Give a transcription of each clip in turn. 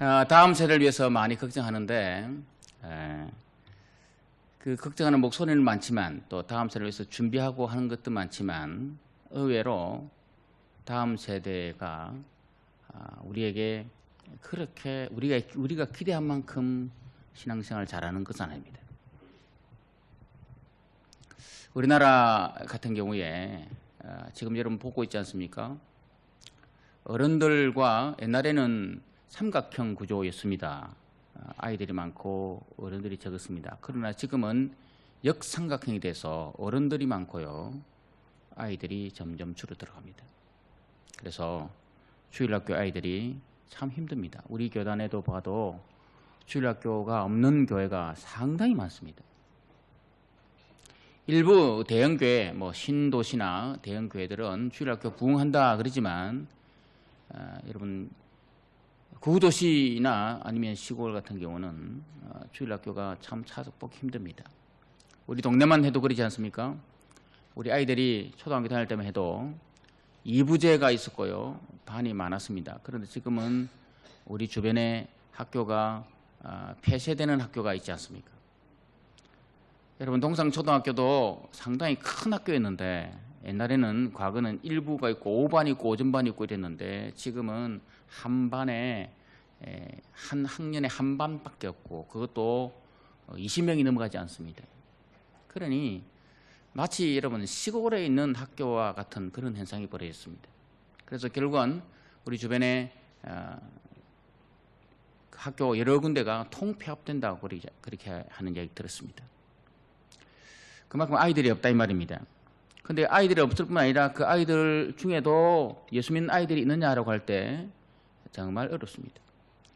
아, 다음 세대를 위해서 많이 걱정하는데 에, 그 걱정하는 목소리는 많지만 또 다음 세대를 위해서 준비하고 하는 것도 많지만 의외로 다음 세대가 아, 우리에게 그렇게 우리가 우리가 기대한 만큼 신앙생활 잘하는 것은 아닙니다. 우리나라 같은 경우에 아, 지금 여러분 보고 있지 않습니까? 어른들과 옛날에는 삼각형 구조였습니다. 아, 아이들이 많고 어른들이 적었습니다. 그러나 지금은 역삼각형이 돼서 어른들이 많고요. 아이들이 점점 줄어들어갑니다. 그래서 주일학교 아이들이 참 힘듭니다. 우리 교단에도 봐도 주일학교가 없는 교회가 상당히 많습니다. 일부 대형 교회, 뭐 신도시나 대형 교회들은 주일학교 부흥한다 그러지만 아, 여러분 구도시나 아니면 시골 같은 경우는 어, 주일 학교가 참 찾아보기 힘듭니다. 우리 동네만 해도 그러지 않습니까? 우리 아이들이 초등학교 다닐 때만 해도 이부제가 있었고요. 반이 많았습니다. 그런데 지금은 우리 주변에 학교가 아, 폐쇄되는 학교가 있지 않습니까? 여러분 동상 초등학교도 상당히 큰 학교였는데 옛날에는 과거는 1부가 있고 5반 있고 5전반 있고 이랬는데 지금은 한 반에 에, 한 학년에 한 반밖에 없고 그것도 20명이 넘어가지 않습니다. 그러니 마치 여러분 시골에 있는 학교와 같은 그런 현상이 벌어졌습니다. 그래서 결국은 우리 주변에 어, 학교 여러 군데가 통폐합된다고 그렇게- 하는 이야기 들었습니다. 그만큼 아이들이 없다 이 말입니다. 근데 아이들이 없을 뿐만 아니라 그 아이들 중에도 예수 믿는 아이들이 있느냐라고 할 때 정말 어렵습니다.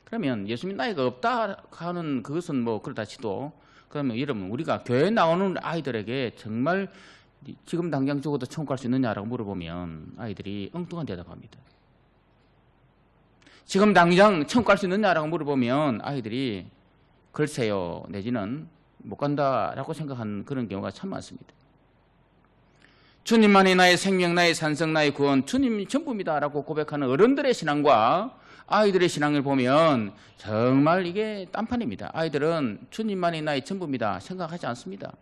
그러면 예수 믿는 아이가 없다 하는 그것은 뭐 그렇다 치도 그러면 여러분 우리가 교회 나오는 아이들에게 정말 지금 당장 죽어도 천국 갈 수 있느냐라고 물어보면 아이들이 엉뚱한 대답합니다. 지금 당장 천국 갈 수 있느냐라고 물어보면 아이들이 글쎄요 내지는 못 간다라고 생각하는 그런 경우가 참 많습니다. 주님만이 나의 생명, 나의 산성, 나의 구원, 주님이 전부입니다라고 고백하는 어른들의 신앙과 아이들의 신앙을 보면 정말 이게 딴판입니다. 아이들은 주님만이 나의 전부입니다 생각하지 않습니다.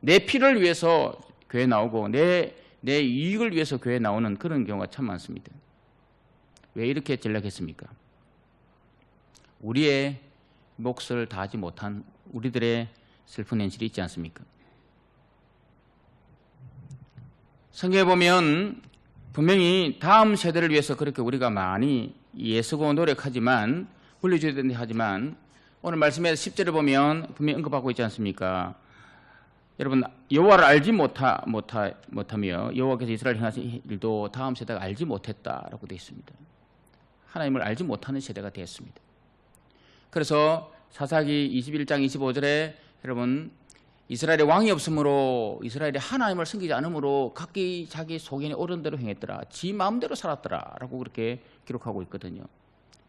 내 피를 위해서 교회 나오고 내, 내 이익을 위해서 교회 나오는 그런 경우가 참 많습니다. 왜 이렇게 전략했습니까? 우리의 몫을 다하지 못한 우리들의 슬픈 현실이 있지 않습니까? 성경에 보면 분명히 다음 세대를 위해서 그렇게 우리가 많이 애쓰고 노력하지만 물려줘야 된다 하지만 오늘 말씀에 10절을 보면 분명히 언급하고 있지 않습니까? 여러분 여호와를 알지 못하, 못하, 못하며 여호와께서 이스라엘 행하신 일도 다음 세대가 알지 못했다라고 되어 있습니다. 하나님을 알지 못하는 세대가 되었습니다. 그래서 사사기 21장 25절에 여러분 이스라엘의 왕이 없으므로 이스라엘이 하나님을 섬기지 않으므로 각기 자기 속인의 옳은 대로 행했더라. 지 마음대로 살았더라라고 그렇게 기록하고 있거든요.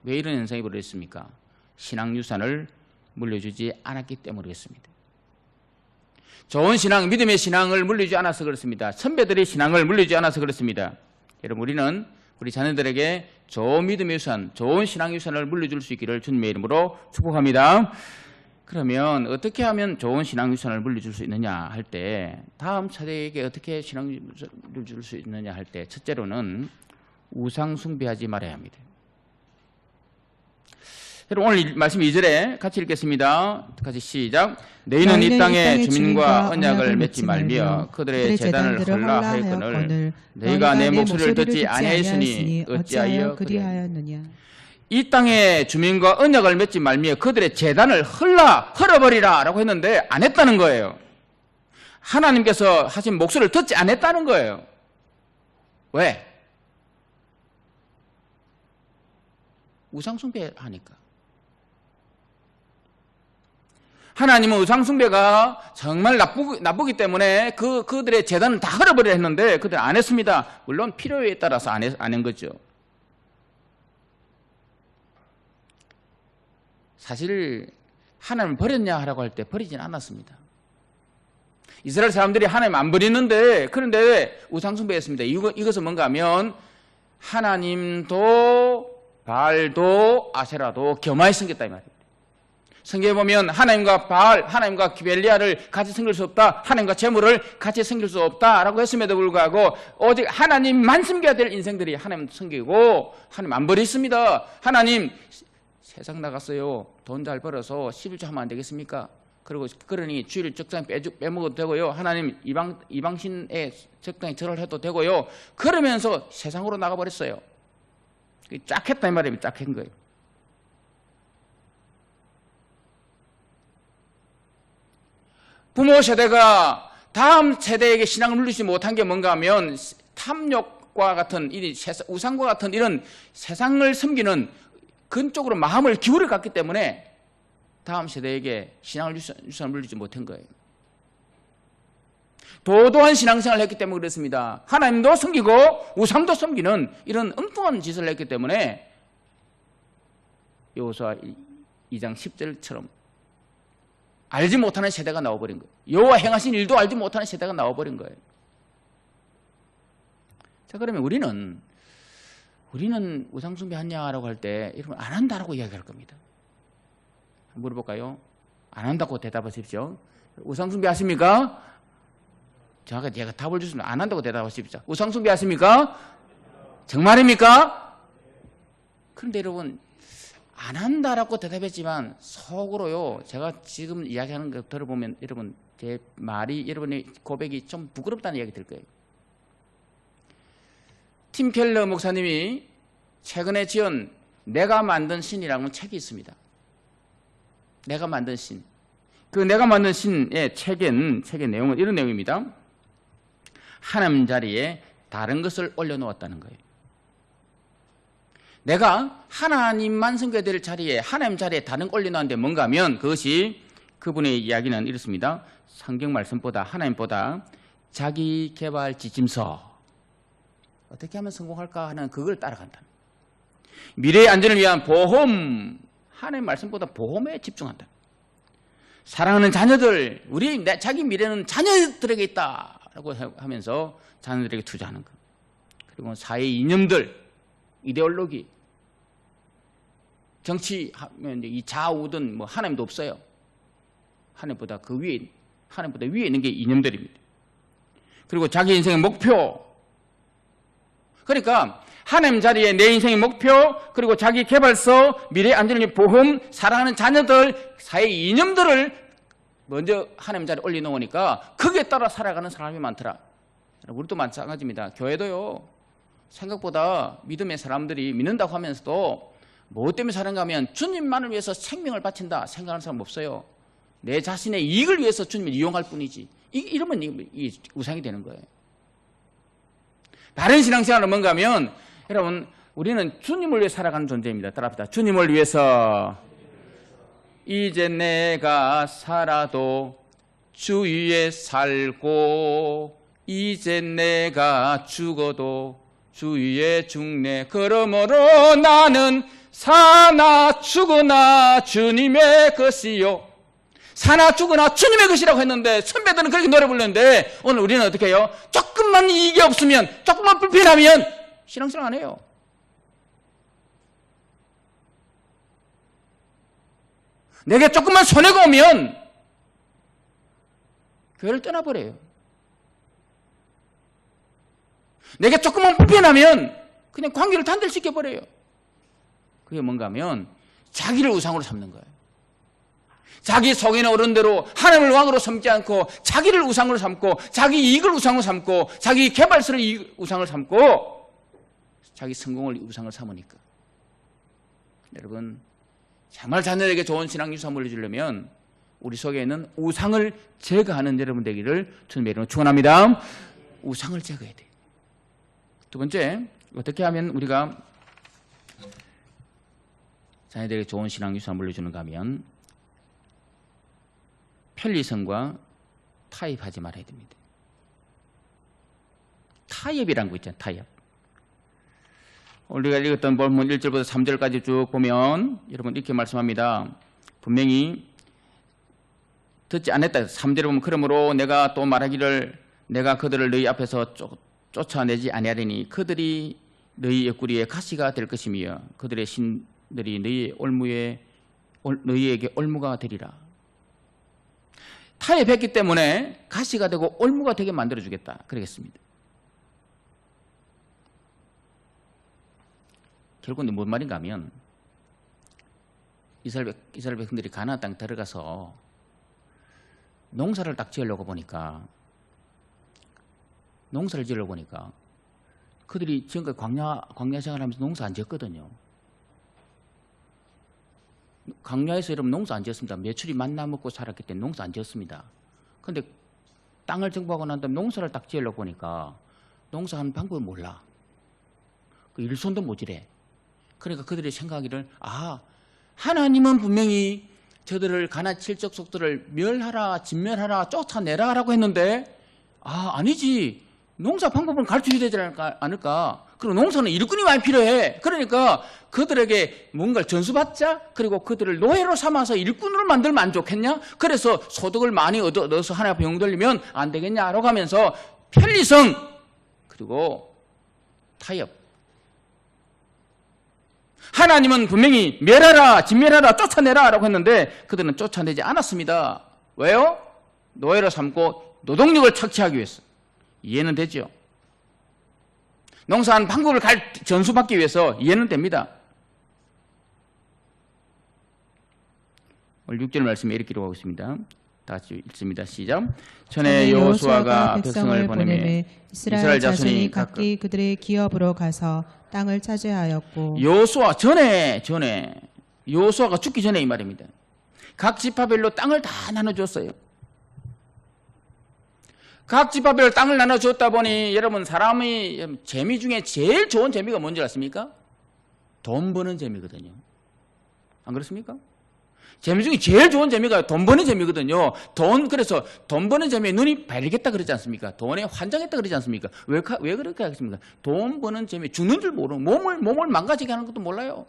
왜 이런 현상이 벌어졌습니까? 신앙 유산을 물려주지 않았기 때문이겠습니다. 좋은 신앙, 믿음의 신앙을 물려주지 않아서 그렇습니다. 선배들의 신앙을 물려주지 않아서 그렇습니다. 여러분 우리는 우리 자녀들에게 좋은 믿음의 유산, 좋은 신앙 유산을 물려줄 수 있기를 주님의 이름으로 축복합니다. 그러면 어떻게 하면 좋은 신앙 유산을 물려줄 수 있느냐 할 때 다음 차대에게 어떻게 신앙 유산을 줄 수 있느냐 할 때 첫째로는 우상 숭배하지 말아야 합니다. 여러분 오늘 이 말씀 2절에 같이 읽겠습니다. 같이 시작. 너희는 이 땅의 주민과 언약을 맺지 말며 그들의 재단을 헐라 하였거늘 너희가 내 목소리를 듣지 아니하였으니 어찌하여 그리하였느냐. 이 땅의 주민과 언약을 맺지 말며 그들의 재단을 헐라 헐어버리라라고 했는데 안 했다는 거예요. 하나님께서 하신 목소리를 듣지 않았다는 거예요. 왜? 우상숭배하니까. 하나님은 우상숭배가 정말 나쁘기, 나쁘기 때문에 그, 그들의 재단을 다 헐어버리려 했는데 그들 안 했습니다. 물론 필요에 따라서 안, 했, 안 한 거죠. 사실 하나님을 버렸냐 하라고 할 때 버리진 않았습니다. 이스라엘 사람들이 하나님 안 버리는데 그런데 왜 우상숭배했습니다. 이것은 뭔가 하면 하나님도 바알도 아세라도 겸하여 섬겼다 이 말입니다. 성경에 보면 하나님과 바알, 하나님과 기벨리아를 같이 섬길 수 없다. 하나님과 재물을 같이 섬길 수 없다라고 했음에도 불구하고 오직 하나님만 섬겨야 될 인생들이 하나님 섬기고 하나님 안 버렸습니다. 하나님 세상 나갔어요. 돈 잘 벌어서 11조 하면 안 되겠습니까? 그리고 그러니 주일 적당히 빼, 빼먹어도 되고요. 하나님 이방 이방신에 적당히 절을 해도 되고요. 그러면서 세상으로 나가버렸어요. 쫙 했다 이 말입니다. 쫙한 거예요. 부모 세대가 다음 세대에게 신앙을 물리지 못한 게 뭔가 하면 탐욕과 같은 이 우상과 같은 이런 세상을 섬기는 근쪽으로 마음을 기울여 갔기 때문에 다음 세대에게 신앙을 유산, 물리지 못한 거예요. 도도한 신앙생활을 했기 때문에 그렇습니다. 하나님도 섬기고 우상도 섬기는 이런 엉뚱한 짓을 했기 때문에 여호수아 2장 10절처럼 알지 못하는 세대가 나와버린 거예요. 여호와 행하신 일도 알지 못하는 세대가 나와버린 거예요. 자 그러면 우리는 우리는 우상 숭배 하냐라고 할 때 여러분 안 한다라고 이야기할 겁니다. 물어볼까요? 안 한다고 대답하십시오. 우상 숭배 하십니까? 제가 제가 답을 주시면 안 한다고 대답하십시오. 우상 숭배 하십니까? 정말입니까? 그런데 여러분 안 한다라고 대답했지만 속으로요. 제가 지금 이야기하는 거 들어보면 여러분 제 말이 여러분의 고백이 좀 부끄럽다는 이야기 들 거예요. 팀 켈러 목사님이 최근에 지은 내가 만든 신이라는 책이 있습니다. 내가 만든 신. 그 내가 만든 신의 책엔 책의 내용은 이런 내용입니다. 하나님 자리에 다른 것을 올려놓았다는 거예요. 내가 하나님만 섬겨야 될 자리에 하나님 자리에 다른 걸 올려놓았는데 뭔가 하면 그것이 그분의 이야기는 이렇습니다. 성경 말씀보다 하나님보다 자기 개발 지침서 어떻게 하면 성공할까 하는 그걸 따라간다. 미래의 안전을 위한 보험 하나님 말씀보다 보험에 집중한다. 사랑하는 자녀들 우리 내 자기 미래는 자녀들에게 있다라고 하면서 자녀들에게 투자하는 것. 그리고 사회 이념들 이데올로기 정치하면 이 좌우든 뭐 하나님도 없어요. 하나님보다 그 위에 하나님보다 위에 있는 게 이념들입니다. 그리고 자기 인생의 목표. 그러니까 하나님 자리에 내 인생의 목표 그리고 자기 개발서 미래 안전을 보험 사랑하는 자녀들 사회 이념들을 먼저 하나님 자리에 올려놓으니까 거기에 따라 살아가는 사람이 많더라. 우리도 마찬가지입니다. 교회도요. 생각보다 믿음의 사람들이 믿는다고 하면서도 뭐 때문에 사는가 하면 주님만을 위해서 생명을 바친다 생각하는 사람 없어요. 내 자신의 이익을 위해서 주님을 이용할 뿐이지. 이, 이러면 이, 이 우상이 되는 거예요. 다른 신앙생활은 뭔가 하면 여러분 우리는 주님을 위해 살아가는 존재입니다. 따라합시다. 주님을 위해서 이제 내가 살아도 주 위에 살고 이제 내가 죽어도 주 위에 죽네. 그러므로 나는 사나 죽으나 주님의 것이요. 사나 죽으나 주님의 것이라고 했는데 선배들은 그렇게 노래 부르는데 오늘 우리는 어떻게 해요? 조금만 이익이 없으면 조금만 불편하면 신앙생활 안 해요. 내게 조금만 손해가 오면 교회를 떠나버려요. 내게 조금만 불편하면 그냥 관계를 단절시켜버려요. 그게 뭔가 하면 자기를 우상으로 삼는 거예요. 자기 속에는 어른대로 하나님을 왕으로 삼지 않고 자기를 우상으로 삼고 자기 이익을 우상으로 삼고 자기 개발서를 우상을 삼고 자기 성공을 우상을 삼으니까 여러분 정말 자녀에게 좋은 신앙 유산을 주려면 우리 속에는 우상을 제거하는 여러분 되기를 주님의 이름으로 축원합니다. 우상을 제거해야 돼요. 두 번째 어떻게 하면 우리가 자녀들에게 좋은 신앙 유산 물려주는가 하면 편리성과 타협하지 말아야 됩니다. 타협이라는 거 있잖아요. 타협. 우리가 읽었던 본문 1절부터 3절까지 쭉 보면 여러분 이렇게 말씀합니다. 분명히 듣지 않았다. 3절에 보면 그러므로 내가 또 말하기를 내가 그들을 너희 앞에서 쫓, 쫓아내지 아니하리니 그들이 너희 옆구리에 가시가 될 것이며 그들의 신들이 너희 올무에 올- 너희에게 올무가 되리라. 타협했기 때문에 가시가 되고 올무가 되게 만들어 주겠다. 그러겠습니다. 결국은 뭔 말인가 하면 이스라엘, 백- 이스라엘 백성들이 가나안 땅 들어가서 농사를 딱 지으려고 보니까 농사를 지으려고 보니까 그들이 지금까지 광야, 광야 생활하면서 농사 안 지었거든요. 광야에서 여러분 농사 안 지었습니다. 매출이 만나 먹고 살았기 때문에 농사 안 지었습니다. 근데 땅을 정복하고 난 다음에 농사를 딱 지으려고 보니까 농사하는 방법을 몰라. 그 일손도 모질해. 그러니까 그들이 생각하기를 아 하나님은 분명히 저들을 가나 칠적 속들을 멸하라 진멸하라 쫓아내라 라고 했는데 아 아니지 농사 방법을 가르쳐야 되지 않을까, 않을까 그리고 농사는 일꾼이 많이 필요해 그러니까 그들에게 뭔가를 전수받자 그리고 그들을 노예로 삼아서 일꾼으로 만들면 안 좋겠냐 그래서 소득을 많이 얻어, 얻어서 하나 병 돌리면 안 되겠냐라고 하면서 편리성 그리고 타협 하나님은 분명히 멸하라, 진멸하라, 쫓아내라 라고 했는데 그들은 쫓아내지 않았습니다. 왜요? 노예로 삼고 노동력을 착취하기 위해서. 이해는 되죠? 농사하는 방법을 갈, 전수받기 위해서 이해는 됩니다. 오늘 6절 말씀에 이렇게 기록하고 있습니다. 다 같이 읽습니다. 시작. 전에 여호수아가 백성을 보내매 이스라엘 자손이 각기 그들의 기업으로 가서 땅을 차지하였고 여호수아 전에 전에 여호수아가 죽기 전에 이 말입니다. 각 지파별로 땅을 다 나눠줬어요. 각 지파별로 땅을 나눠줬다 보니 여러분 사람이 재미 중에 제일 좋은 재미가 뭔지 아십니까? 돈 버는 재미거든요. 안 그렇습니까? 재미 중에 제일 좋은 재미가 돈 버는 재미거든요. 돈 그래서 돈 버는 재미에 눈이 밝겠다 그러지 않습니까? 돈에 환장했다 그러지 않습니까? 왜, 가- 왜 그렇게 하겠습니까? 돈 버는 재미 죽는 줄 모르고 몸을 몸을 망가지게 하는 것도 몰라요.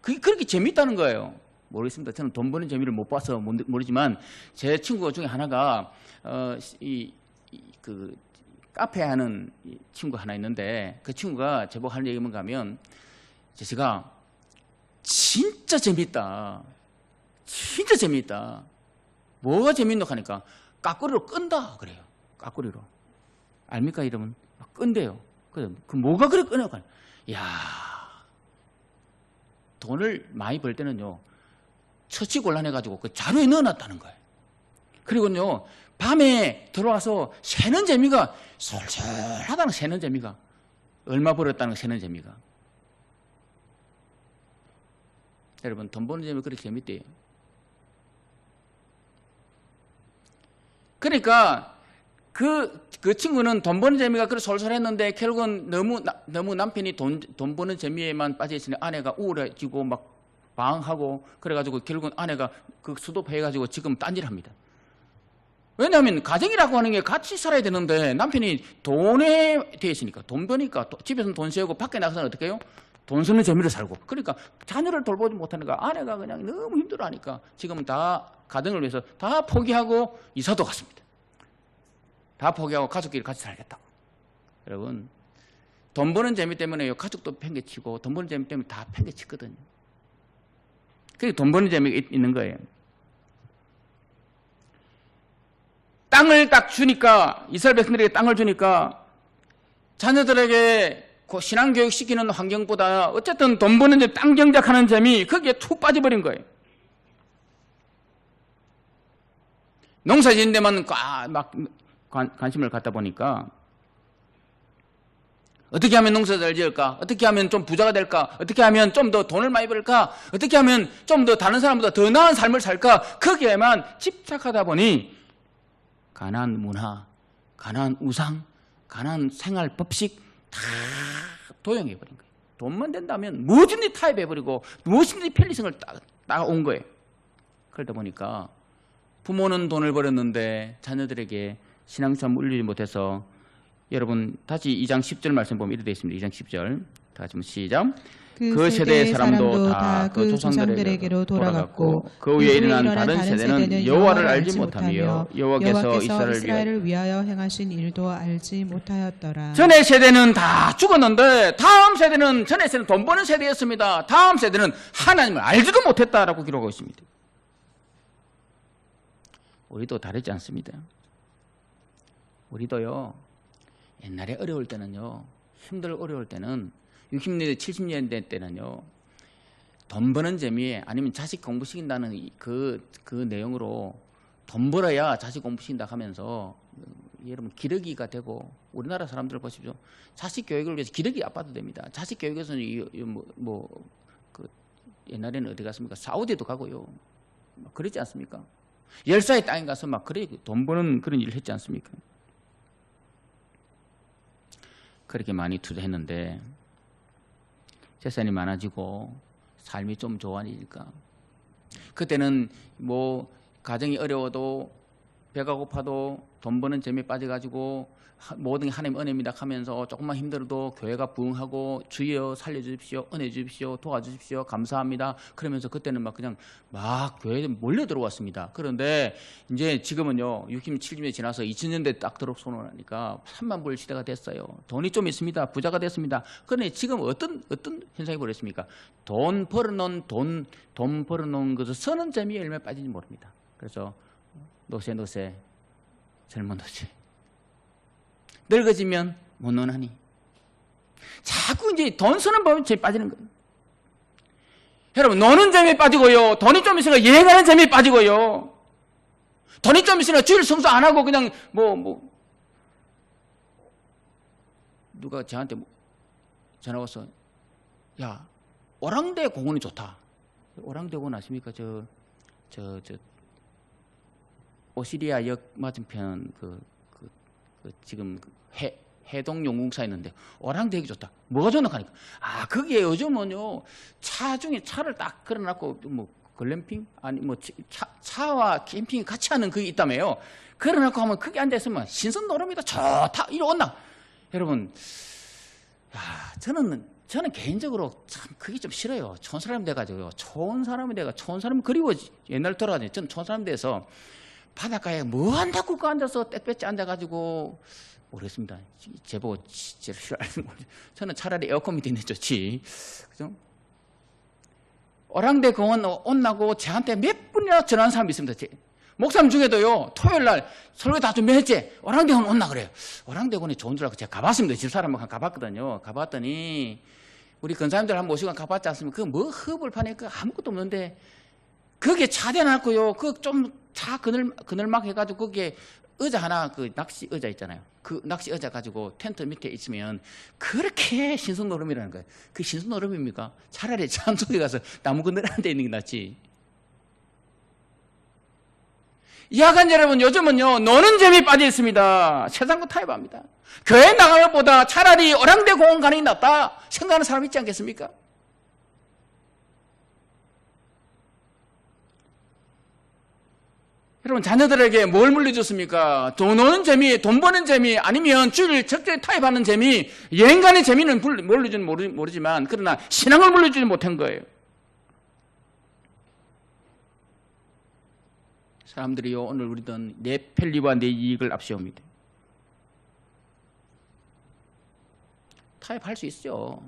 그게 그렇게 재밌다는 거예요. 모르겠습니다. 저는 돈 버는 재미를 못 봐서 모- 모르지만 제 친구 중에 하나가 어이그 카페 하는 이 친구 하나 있는데 그 친구가 제보 하는 얘기만 가면 제가 진짜 재밌다. 진짜 재밌다. 뭐가 재밌노 하니까 까꾸리로 끈다 그래요. 까꾸리로. 여러분? 막 끈대요. 그래, 그 뭐가 그래 끈어요? 야 돈을 많이 벌 때는요 처치 곤란해가지고 그 자루에 넣어놨다는 거예요. 그리고요 밤에 들어와서 새는 재미가 솔솔하다는 새는 재미가 얼마 벌었다는 거 새는 재미가 여러분 돈 버는 재미 그렇게 재밌대요. 그러니까 그, 그 친구는 돈 버는 재미가 그렇게 솔솔했는데 결국은 너무, 나- 너무 남편이 돈, 돈 버는 재미에만 빠져있으니 아내가 우울해지고 막 방황하고 그래가지고 결국은 아내가 그 수도해가지고 지금 딴질 합니다. 왜냐하면 가정이라고 하는 게 같이 살아야 되는데 남편이 돈에 돼 있으니까 돈 버니까 도- 집에서는 돈 세우고 밖에 나가서는 어떻게 해요? 돈 쓰는 재미를 살고 그러니까 자녀를 돌보지 못하니까 아내가 그냥 너무 힘들어하니까 지금은 다 가정을 위해서 다 포기하고 이사도 갔습니다. 다 포기하고 가족끼리 같이 살겠다고. 여러분 돈 버는 재미 때문에 가족도 팽개치고 돈 버는 재미 때문에 다 팽개치거든요. 그게 돈 버는 재미가 있- 있는 거예요. 땅을 딱 주니까 이스라엘 백성들에게 땅을 주니까 자녀들에게 그 신앙 교육 시키는 환경보다 어쨌든 돈 버는 데땅 경작하는 재미 거기에 툭 빠져버린 거예요. 농사 짓는 데만 꽉막 관심을 갖다 보니까 어떻게 하면 농사 잘 지을까? 어떻게 하면 좀 부자가 될까? 어떻게 하면 좀 더 돈을 많이 벌까? 어떻게 하면 좀 더 다른 사람보다 더 나은 삶을 살까? 거기에만 집착하다 보니 가난 문화, 가난 우상, 가난 생활 법식 다 도용해 버린 거예요. 돈만 된다면 무엇이든지 타협해 버리고 무엇이든지 편리성을 따온 거예요. 그러다 보니까 부모는 돈을 벌었는데 자녀들에게 신앙처럼 울리지 못해서 여러분 다시 2장 10절 말씀 보면 이렇게 되어 있습니다. 2장 10절 다 같이 시작. 그, 그 세대의 사람도 다다그그 조상들에게로 돌아갔고 그 위에 일어난 다른 세대는 여호와를 알지 못하며 여호와께서 이스라엘을 위하여 행하신 일도 알지 못하였더라. 전의 세대는 다 죽었는데 다음 세대는 전의 세대는 돈 버는 세대였습니다. 다음 세대는 하나님을 알지도 못했다라고 기록하고 있습니다. 우리도 다르지 않습니다. 우리도요 옛날에 어려울 때는요 힘들 어려울 때는 60년대 70년대 때는요 돈 버는 재미 아니면 자식 공부시킨다는 이- 그, 그 내용으로 돈 벌어야 자식 공부시킨다 하면서 여러분 기러기가 되고 우리나라 사람들 보십시오. 자식 교육을 위해서 기러기 아빠도 됩니다. 자식 교육에서는 이, 이 뭐, 뭐, 그 옛날에는 어디 갔습니까? 사우디도 가고요. 막 그러지 않습니까? 열사의 땅에 가서 막 그래 돈 버는 그런 일을 했지 않습니까? 그렇게 많이 투자했는데 재산이 많아지고 삶이 좀 좋아지니까. 그때는 뭐 가정이 어려워도 배가 고파도 돈 버는 재미에 빠져가지고 하- 모든 게 하나님 은혜입니다. 하면서 조금만 힘들어도 교회가 부흥하고 주여 살려주십시오 은혜 주십시오 도와주십시오 감사합니다. 그러면서 그때는 막 그냥 막 교회에 몰려 들어왔습니다. 그런데 이제 지금은요 60, 70년 지나서 2000년대 딱 들어서는 하니까 3만 불 시대가 됐어요. 돈이 좀 있습니다. 부자가 됐습니다. 그런데 지금 어떤 어떤 현상이 벌어졌습니까? 돈 벌어놓은 돈, 돈 벌어놓은 것을 쓰는 재미에 얼마나 빠진지 모릅니다. 그래서 노세 노세 젊은 노세 늙어지면 못 노나니? 자꾸 이제 돈 쓰는 법에 제일 빠지는 거예요. 여러분 노는 재미에 빠지고요 돈이 좀 있으니까 여행하는 재미에 빠지고요. 돈이 좀 있으니까 주일 성수 안 하고 그냥 뭐 뭐. 누가 저한테 뭐 전화 와서 야 오랑대 공원이 좋다. 오랑대 공원 아십니까? 저 저 저 오시리아 역 맞은편 그, 그, 그 지금 그 해, 해동 용궁사 있는데 오랑대기 좋다. 뭐가 좋나 하니까 아 거기에 요즘은요 차 중에 차를 딱 걸어놨고 뭐 글램핑 아니 뭐 차, 차와 캠핑이 같이 하는 그게 있다며요. 걸어놓고 하면 거기 앉아 있으면 신선 노름이다 좋다 이리 온나 여러분 야 저는 저는 개인적으로 참 그게 좀 싫어요. 좋은 사람이 돼가지고요. 좋은 사람이 돼가 좋은 사람 그리워 옛날 돌아가니 저는 좋은 사람 돼서 바닷가에 뭐 한다고 그 앉아서 땡볕에 앉아가지고 모르겠습니다. 제보 진짜 싫어하는 거 저는 차라리 에어컨 밑에 있는 게 좋지. 그죠? 오랑대 공원 온나고 저한테 몇 분이나 전화한 사람이 있습니다. 제- 목사님 중에도요, 토요일 날 설교 다 준비했지? 오랑대 공원 온나 그래요. 오랑대 공원이 좋은 줄 알고 제가 가봤습니다. 집 사람하고 가봤거든요. 가봤더니, 우리 근사님들 한 모시고 가봤지 않습니까? 그 뭐 흡을 파니까 아무것도 없는데, 거기에 차 대놨고요. 그 좀 차 그늘, 그늘막 해가지고 거기에 의자 하나, 그 낚시 의자 있잖아요. 그 낚시 의자 가지고 텐트 밑에 있으면 그렇게 신선 노름이라는 거예요. 그 신선 노름입니까? 차라리 참 속에 가서 나무 그늘 앉아 있는 게 낫지. 야간 여러분 요즘은요 노는 재미 빠져 있습니다. 세상과 타협합니다. 교회 나가는 것보다 차라리 오랑대 공원 가는 게 낫다 생각하는 사람 있지 않겠습니까? 여러분 자녀들에게 뭘 물려줬습니까? 돈 노는 재미, 돈 버는 재미, 아니면 주일 적절히 타협하는 재미, 여행 가는 재미는 불- 물려주는 모르, 모르지만 그러나 신앙을 물려주지 못한 거예요. 사람들이요 오늘 우리는 내 편리와 내 이익을 앞세웁니다. 타협할 수 있죠.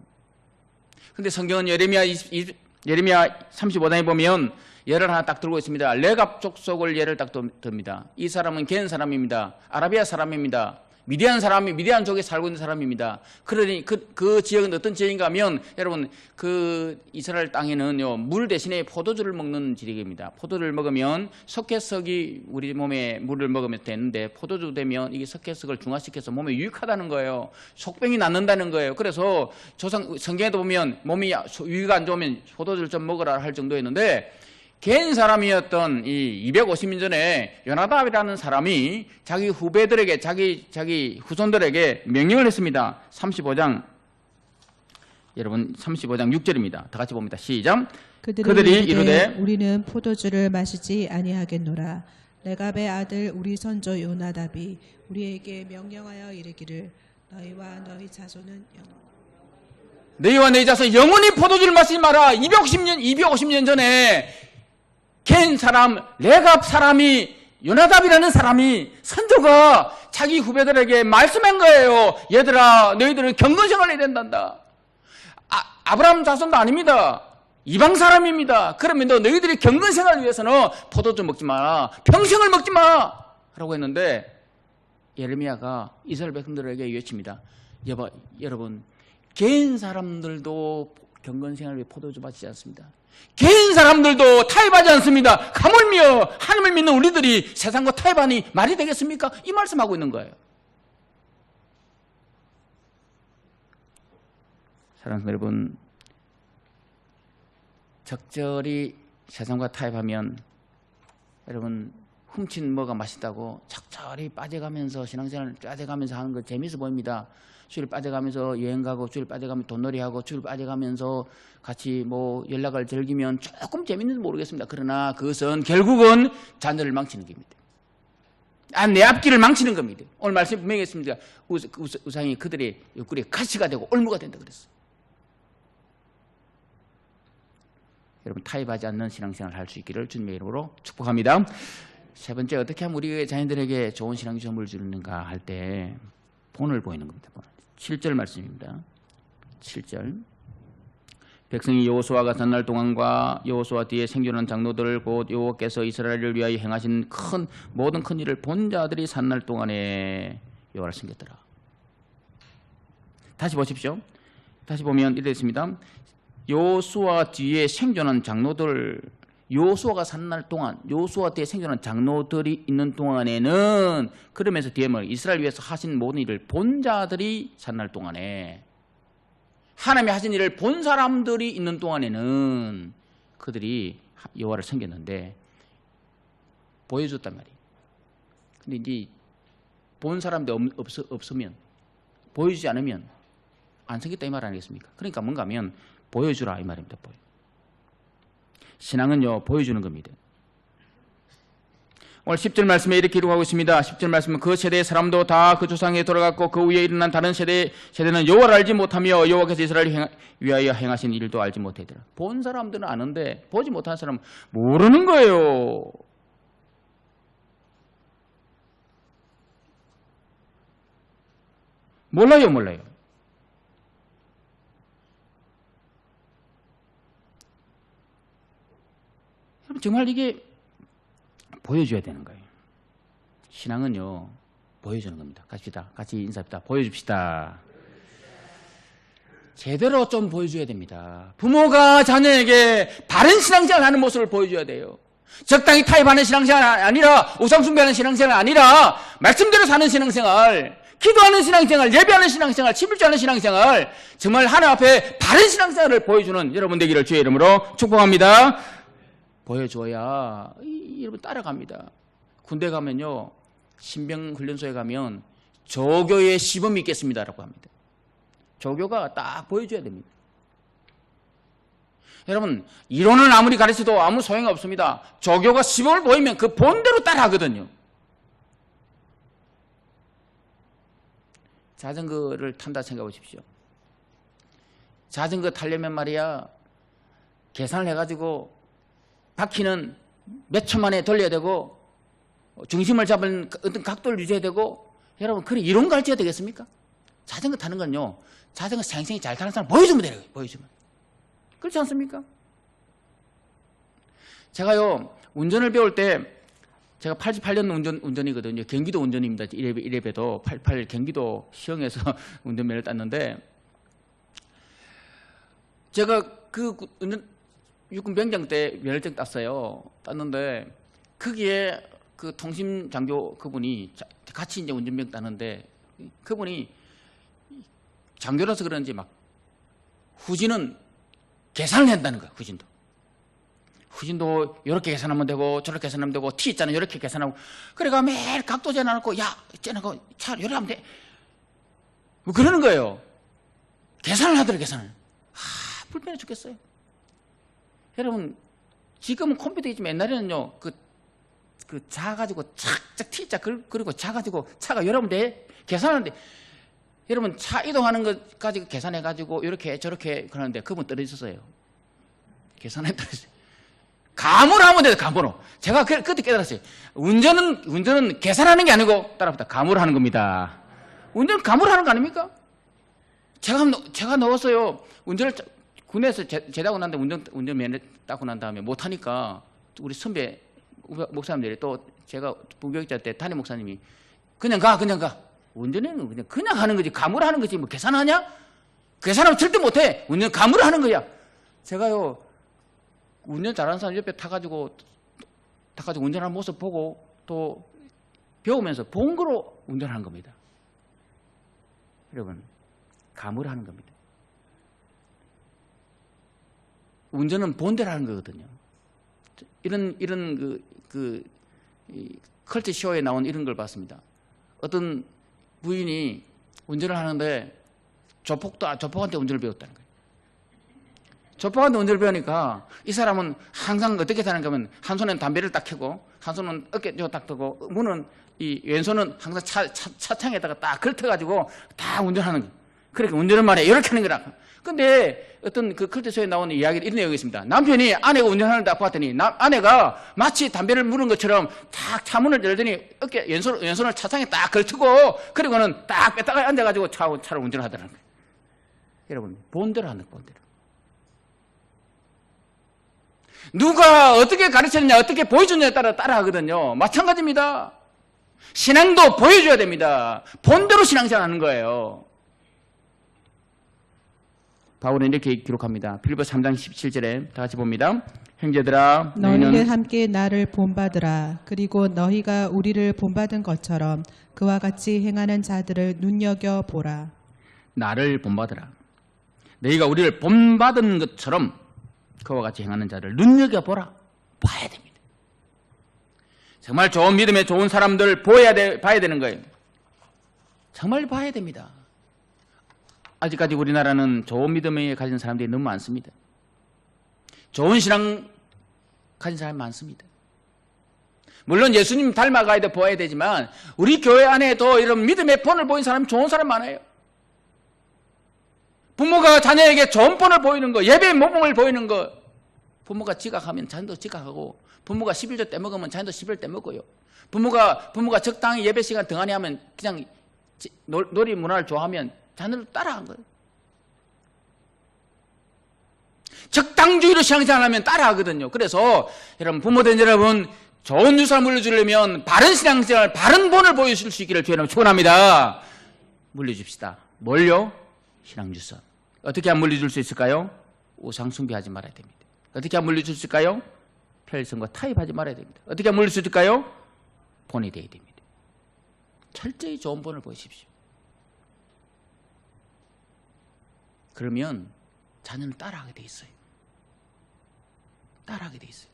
근데 성경은 예레미야 20, 20, 예레미야 35장에 보면 예를 하나 딱 들고 있습니다. 레갑 족속을 예를 딱 듭니다. 이 사람은 겐 사람입니다. 아라비아 사람입니다. 미디안 사람이 미디안 족에 살고 있는 사람입니다. 그러니 그, 그 지역은 어떤 지역인가 하면 여러분 그 이스라엘 땅에는요 물 대신에 포도주를 먹는 지역입니다. 포도를 먹으면 석회석이 우리 몸에 물을 먹으면 되는데 포도주 되면 이게 석회석을 중화시켜서 몸에 유익하다는 거예요. 속병이 낫는다는 거예요. 그래서 조상 성경에도 보면 몸이 유익 안 좋으면 포도주를 좀 먹으라 할 정도였는데 개인 사람이었던 이 250년 전에 요나답이라는 사람이 자기 후배들에게 자기 자기 후손들에게 명령을 했습니다. 35장 여러분 35장 6절입니다. 다 같이 봅니다. 시작. 그들이, 그들이 이르되 이르되 우리는 포도주를 마시지 아니하겠노라. 레갑의 아들 우리 선조 요나답이 우리에게 명령하여 이르기를 너희와 너희 자손은 영원 너희와 너희 자손 영원히 포도주를 마시지 마라. 250년 250년 전에 겐 사람 레갑 사람이 요나답이라는 사람이 선조가 자기 후배들에게 말씀한 거예요. 얘들아, 너희들은 경건생활 해야 된단다. 아, 아브라함 자손도 아닙니다. 이방 사람입니다. 그러면 너 너희들이 경건생활을 위해서는 포도주 먹지 마라. 평생을 먹지 마. 라고 했는데 예레미야가 이스라엘 백성들에게 외칩니다. 여보, 여러분, 개인 사람들도 경건생활을 위해 포도주 마시지 않습니다. 개인 사람들도 타협하지 않습니다. 가물며 하나님을 믿는 우리들이 세상과 타협하니 말이 되겠습니까? 이 말씀하고 있는 거예요. 사랑하는 여러분, 적절히 세상과 타협하면 여러분 훔친 뭐가 맛있다고 적절히 빠져가면서 신앙생활 빠져가면서 하는 거 재미있어 보입니다. 주일 빠져가면서 여행 가고 주일 빠져가면 돈놀이하고 주일 빠져가면서 같이 뭐 연락을 즐기면 조금 재밌는지 모르겠습니다. 그러나 그것은 결국은 자녀를 망치는 겁니다. 아, 내 앞길을 망치는 겁니다. 오늘 말씀 분명히 했습니다. 우상이 그들의 옆구리에 가시가 되고 올무가 된다 그랬어. 여러분 타협하지 않는 신앙생활을 할 수 있기를 주님의 이름으로 축복합니다. 세 번째 어떻게 하면 우리 자녀들에게 좋은 신앙 시험을 주는가 할 때 본을 보이는 겁니다. 본. 7절 말씀입니다. 7절 백성이 여호수아가 전날 동안과 여호수아 뒤에 생존한 장로들 곧 여호와께서 이스라엘을 위하여 행하신 큰 모든 큰 일을 본 자들이 산날 동안에 여호와를 섬겼더라. 다시 보십시오. 다시 보면 이렇게 있습니다. 요수아 뒤에 생존한 장로들 요수아가 산날 동안 요수아 뒤에 생존한 장로들이 있는 동안에는 그러면서 뒤에 뭐 이스라엘 위해서 하신 모든 일을 본 자들이 산날 동안에 하나님이 하신 일을 본 사람들이 있는 동안에는 그들이 여호와를 섬겼는데 보여줬단 말이에요. 근데 이제 본 사람들 없, 없, 없으면 보여주지 않으면 안 섬겼다 이 말 아니겠습니까? 그러니까 뭔가 하면 보여주라 이 말입니다. 보여. 신앙은요 보여주는 겁니다. 오늘 10절 말씀에 이렇게 기록하고 있습니다. 10절 말씀은 그 세대의 사람도 다 그 조상에 돌아갔고 그 위에 일어난 다른 세대 세대는 여호와를 알지 못하며 여호와께서 이스라엘을 행, 위하여 행하신 일도 알지 못하더라. 본 사람들은 아는데 보지 못한 사람은 모르는 거예요. 몰라요, 몰라요. 여러분 정말 이게 보여줘야 되는 거예요. 신앙은요 보여주는 겁니다. 갑시다. 같이 인사합시다. 보여줍시다. 제대로 좀 보여줘야 됩니다. 부모가 자녀에게 바른 신앙생활 하는 모습을 보여줘야 돼요. 적당히 타협하는 신앙생활 아니라 우상숭배하는 신앙생활 아니라 말씀대로 사는 신앙생활 기도하는 신앙생활, 예배하는 신앙생활, 침을주하는 신앙생활 정말 하나님 앞에 바른 신앙생활을 보여주는 여러분 되기를 주의 이름으로 축복합니다. 보여줘야 이- 여러분 따라갑니다. 군대 가면요 신병 훈련소에 가면 조교의 시범이 있겠습니다라고 합니다. 조교가 딱 보여줘야 됩니다. 여러분 이론을 아무리 가르쳐도 아무 소용이 없습니다. 조교가 시범을 보이면 그 본대로 따라하거든요. 자전거를 탄다 생각해 보십시오. 자전거 타려면 말이야 계산을 해가지고 바퀴는 몇 초 만에 돌려야 되고 중심을 잡은 어떤 각도를 유지해야 되고 여러분 그래 이런 거 가르쳐야 되겠습니까? 자전거 타는 건요 자전거 생생히 잘 타는 사람 보여주면 돼요 보여주면 그렇지 않습니까? 제가요 운전을 배울 때 제가 88년 운전, 운전이거든요 경기도 운전입니다 이래, 이래봬도 88 경기도 시흥에서 운전면허를 땄는데 제가 그 운전 육군 병장 때 면허증 땄어요. 땄는데 거기에 그 통신 장교 그분이 자- 같이 이제 운전병 따는데 그분이 장교라서 그런지 막 후진은 계산을 한다는 거야. 후진도. 후진도 이렇게 계산하면 되고 저렇게 계산하면 되고 T 있잖아요. 이렇게 계산하고 그래가 매일 각도 재놔놓고 야 재놓고 차 이렇게 하면 돼. 뭐 그러는 거예요. 계산을 하더라 계산을. 아 불편해 죽겠어요. 여러분 지금은 컴퓨터 있지만 옛날에는요 그, 그 자 가지고 착착 T자 그- 그리고 자 가지고 차가 여러분 돼 계산하는데 여러분 차 이동하는 것까지 계산해 가지고 이렇게 저렇게 그러는데 그분 떨어졌어요. 계산해 떨어졌어요. 감으로 하면 돼요. 감으로. 제가 그, 그때 깨달았어요. 운전은 운전은 계산하는 게 아니고 따라붙다 감으로 하는 겁니다. 운전 감으로 하는 거 아닙니까? 제가 넣- 제가 넣었어요. 운전을 짜- 군에서 제, 제다고 난 다음에 운전 운전 면허 따고 난 다음에 못 하니까 우리 선배 목사님들이 또 제가 부교육자 때 담임 목사님이 그냥 가 그냥 가 운전은 그냥 그냥 하는 거지 감으로 하는 거지 뭐 계산하냐? 계산하면 절대 못해 운전 감으로 하는 거야. 제가요 운전 잘하는 사람 옆에 타가지고 타가지고 운전하는 모습 보고 또 배우면서 본 거로 운전하는 겁니다. 여러분 감으로 하는 겁니다. 운전은 본대로 하는 거거든요. 이런 이런 그, 그 이, 컬트 쇼에 나온 이런 걸 봤습니다. 어떤 부인이 운전을 하는데 조폭도 조폭한테 운전을 배웠다는 거예요. 조폭한테 운전을 배우니까 이 사람은 항상 어떻게 사는가 하면 한 손엔 담배를 딱 켜고 한 손은 어깨 딱 두고 문은 이 왼손은 항상 차, 차, 차창에다가 딱 걸터가지고 다 운전하는 거예요. 그렇게 운전을 말해 이렇게 하는 거라. 근데 어떤 그 클트쇼에 나오는 이야기는 이런 내용이 있습니다. 남편이 아내가 운전하는 딱 봤더니 나- 아내가 마치 담배를 무는 것처럼 딱 차문을 열더니 어깨 왼손, 왼손을 차창에 딱 걸치고 그리고는 딱 뺐다가 앉아가지고 차, 차를 운전하더라는 거예요. 여러분 본대로 하는 본대로. 누가 어떻게 가르쳤느냐, 어떻게 보여주느냐에 따라 따라하거든요. 마찬가지입니다. 신앙도 보여줘야 됩니다. 본대로 신앙생활 하는 거예요. 바울은 이렇게 기록합니다. 빌보 3장 17절에 다 같이 봅니다. 형제들아, 너희는 함께 나를 본받으라. 그리고 너희가 우리를 본받은 것처럼 그와 같이 행하는 자들을 눈여겨 보라. 나를 본받으라. 너희가 우리를 본받은 것처럼 그와 같이 행하는 자를 눈여겨 보라. 봐야 됩니다. 정말 좋은 믿음의 좋은 사람들 보여야 돼, 봐야 되는 거예요. 정말 봐야 됩니다. 아직까지 우리나라는 좋은 믿음에 가진 사람들이 너무 많습니다. 좋은 신앙 가진 사람이 많습니다. 물론 예수님 닮아가야 돼, 보아야 되지만, 우리 교회 안에도 이런 믿음의 본을 보인 사람, 좋은 사람 많아요. 부모가 자녀에게 좋은 본을 보이는 거, 예배의 모범을 보이는 거, 부모가 지각하면 자녀도 지각하고, 부모가 11조 때 먹으면 자녀도 11조 때 먹어요. 부모가, 부모가 적당히 예배 시간 등한히 하면 그냥 놀이 문화를 좋아하면 자녀도 따라한 거예요. 적당주의로 신앙생활하면 따라하거든요. 그래서 여러분 부모된 여러분 좋은 유산을 물려주려면 바른 신앙생활, 바른 본을 보여줄 수 있기를 주님 축원합니다. 물려줍시다. 뭘요? 신앙유산. 어떻게 하면 물려줄 수 있을까요? 우상 숭배하지 말아야 됩니다. 어떻게 하면 물려줄 수 있을까요? 편리성과 타협하지 말아야 됩니다. 어떻게 하면 물릴 수 있을까요? 본이 되어야 됩니다. 철저히 좋은 본을 보십시오. 그러면 자녀는 따라하게 돼 있어요. 따라하게 돼 있어요.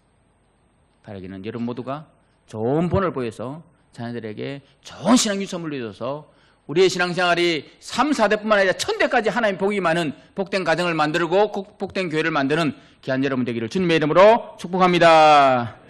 바라기는 여러분 모두가 좋은 본을 보여서 자녀들에게 좋은 신앙 유서 물려줘서 우리의 신앙생활이 3, 4대뿐만 아니라 천대까지 하나님 복이 많은 복된 가정을 만들고 복된 교회를 만드는 귀한 여러분 되기를 주님의 이름으로 축복합니다.